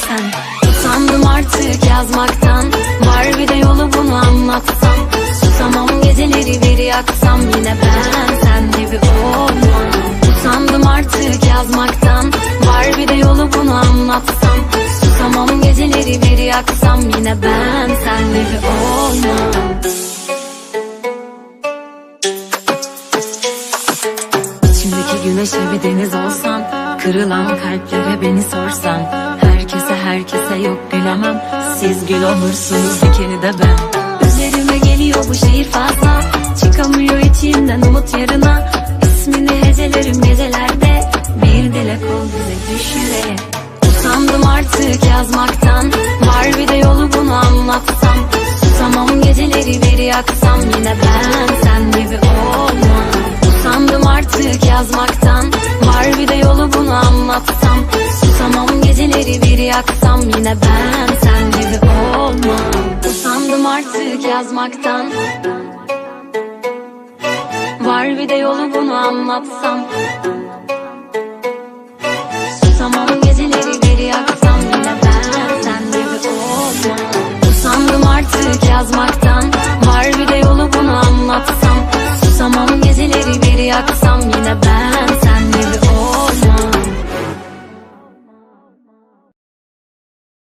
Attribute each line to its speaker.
Speaker 1: sevsen Usandım artık yazmaktan. Var bir de yolu bunu anlatsam. Susamam geceleri bir yaksam Yine ben sen gibi olmam. Usandım artık yazmaktan. Var bir de yolu bunu anlatsam. Susamam geceleri bir yaksam Yine ben sen gibi olmam. İçimdeki güneşe bir deniz olsan Kırılan kalplere beni sorsan Herkese yok gülemem. Siz gül olursunuz dikeni de ben. Üzerime geliyor bu şiir fazla. Çıkamıyor içimden umut yarına. İsmini hecelerim gecelerde. Bir dilek ol bize düş yüreğe Usandım artık yazmaktan. Var bir de yolu bunu anlatsam Yine ben sen gibi olmam. Usandım artık yazmaktan. Var bir de yolu bunu anlatsam. Susamam geceleri bir yaksam. Yine ben sen gibi olmam. Usandım artık yazmaktan